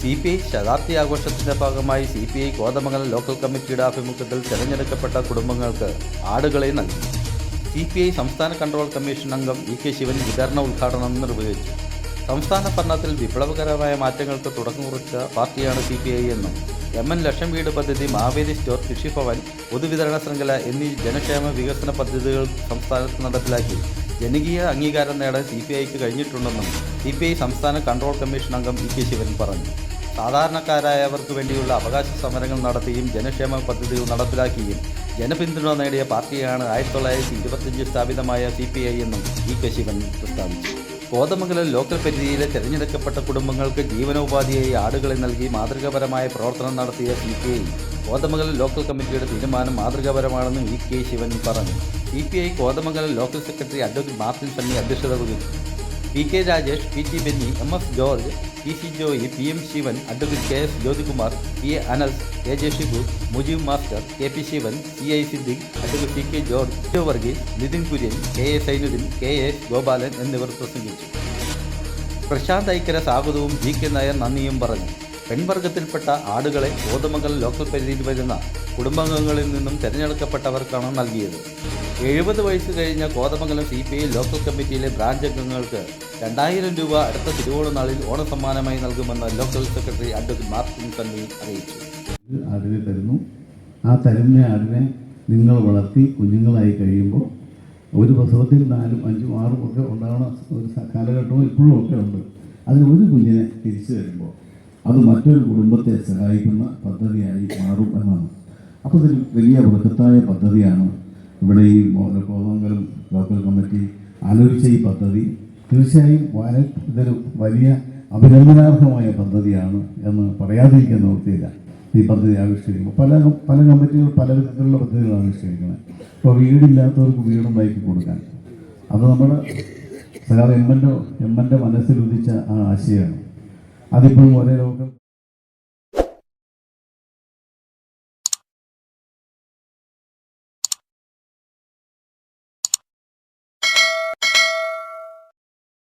C P I ശതാബ്ദി ആഘോഷത്തിന്റെ ഭാഗമായി C P I Kothamangalam local കമ്മിറ്റിയുടെ ആഭിമുഖ്യത്തിൽ തെരഞ്ഞെടുക്കപ്പെട്ട കുടുംബങ്ങൾക്ക് ആടുകളെ നൽകി. സി പി ഐ സംസ്ഥാന കൺട്രോൾ കമ്മീഷൻ അംഗം ഇ കെ ശിവൻ വിതരണ ഉദ്ഘാടനം നിർവഹിച്ചു. സംസ്ഥാന ഭരണത്തിൽ വിപ്ലവകരമായ മാറ്റങ്ങൾക്ക് തുടക്കം കുറിച്ച പാർട്ടിയാണ് സി പി ഐ എന്നും എം എൻ ലക്ഷം വീട് പദ്ധതി മാവേലി സ്റ്റോർ കൃഷിഭവൻ പൊതുവിതരണ ശൃംഖല എന്നീ ജനക്ഷേമ വികസന പദ്ധതികൾ സംസ്ഥാനത്ത് നടപ്പിലാക്കി. ജനകീയ അംഗീകാരം നേടാൻ സി പി ഐക്ക് കഴിഞ്ഞിട്ടുണ്ടെന്നും സി പി ഐ സംസ്ഥാന കൺട്രോൾ കമ്മീഷൻ അംഗം ഇ കെ ശിവൻ പറഞ്ഞു. സാധാരണക്കാരായവർക്ക് വേണ്ടിയുള്ള അവകാശ സമരങ്ങൾ നടത്തുകയും ജനക്ഷേമ പദ്ധതികൾ നടപ്പിലാക്കുകയും ജനപിന്തുണ നേടിയ പാർട്ടിയാണ് ആയിരത്തി തൊള്ളായിരത്തി ഇരുപത്തിയഞ്ച് സ്ഥാപിതമായ സി പി ഐ എന്നും ഇ കെ ശിവൻ പ്രസ്താവിച്ചു. കോതമംഗലം ലോക്കൽ പരിധിയിലെ തിരഞ്ഞെടുക്കപ്പെട്ട കുടുംബങ്ങൾക്ക് ജീവനോപാധിയായി ആടുകളെ നൽകി മാതൃകാപരമായ പ്രവർത്തനം നടത്തിയ C P I. Kothamangalam local കമ്മിറ്റിയുടെ തീരുമാനം മാതൃകാപരമാണെന്ന് ഇ കെ ശിവൻ പറഞ്ഞു. C P I Kothamangalam local secretary advocate Martin Sunny അധ്യക്ഷത വഹിച്ചു. P K Rajesh P T Benny M S George P C Joy P M Sivan advocate K S Jyothikumar P A Anas A J Shibu Mujeeb master K P Sivan C I Siddique advocate P K George Jo Varghese Nithin Kurian K A Sainudheen K A Gopalan എന്നിവർ പ്രസംഗിച്ചു. പ്രശാന്ത് ഐക്കര സ്വാഗതവും G K Nair നന്ദിയും പറഞ്ഞു. പെൺവർഗത്തിൽപ്പെട്ട ആടുകളെ Kothamangalam local പരിധിയിൽ വരുന്ന കുടുംബാംഗങ്ങളിൽ നിന്നും തിരഞ്ഞെടുക്കപ്പെട്ടവർക്കാണ് നൽകിയത്. എഴുപത് വയസ്സ് കഴിഞ്ഞ Kothamangalam C P I local കമ്മിറ്റിയിലെ branch അംഗങ്ങൾക്ക് രണ്ടായിരം രൂപ അടുത്ത തിരുവോണ തിരുവോണനാളിൽ ഓണസമ്മാനമായി നൽകുമെന്ന് local secretary advocate Martin Sunny അറിയിച്ചു. ആടിനെ തരുന്നു. ആ തരുന്ന ആടിനെ നിങ്ങൾ വളർത്തി കുഞ്ഞുങ്ങളായി കഴിയുമ്പോൾ ഒരു പ്രസവത്തിൽ നാലും അഞ്ചും ആറും ഒക്കെ ഉണ്ടാകുന്ന ഒരു കാലഘട്ടവും ഇപ്പോഴും ഒക്കെ ഉണ്ട്. അതിൽ ഒരു കുഞ്ഞിനെ തിരിച്ചു തരുമ്പോൾ അത് മറ്റൊരു കുടുംബത്തെ സഹായിക്കുന്ന പദ്ധതിയായി മാറും എന്നാണ്. അപ്പോൾ ഇതൊരു വലിയ ബൃഹത്തായ പദ്ധതിയാണ്. ഇവിടെ ഈ കോതമംഗലം ലോക്കൽ കമ്മിറ്റി ആലോചിച്ച ഈ പദ്ധതി തീർച്ചയായും വളരെ ഇതൊരു വലിയ അഭിനന്ദനാർഹമായ പദ്ധതിയാണ് എന്ന് പറയാതിരിക്കാൻ നിർത്തിയില്ല ഈ പദ്ധതി ആവിഷ്കരിക്കുമ്പോൾ പല പല കമ്മിറ്റികൾ പല വിധത്തിലുള്ള പദ്ധതികൾ ആവിഷ്കരിക്കുന്നത് ഇപ്പോൾ വീടില്ലാത്തവർക്ക് വീടുണ്ടാക്കി കൊടുക്കാൻ. അത് നമ്മുടെ സഹാബ് എമ്മന്റെ എമ്മന്റെ മനസ്സിൽ ഉദിച്ച ആ ആശയമാണ്. അതിപ്പോഴും ഒരേ ലോക്കൽ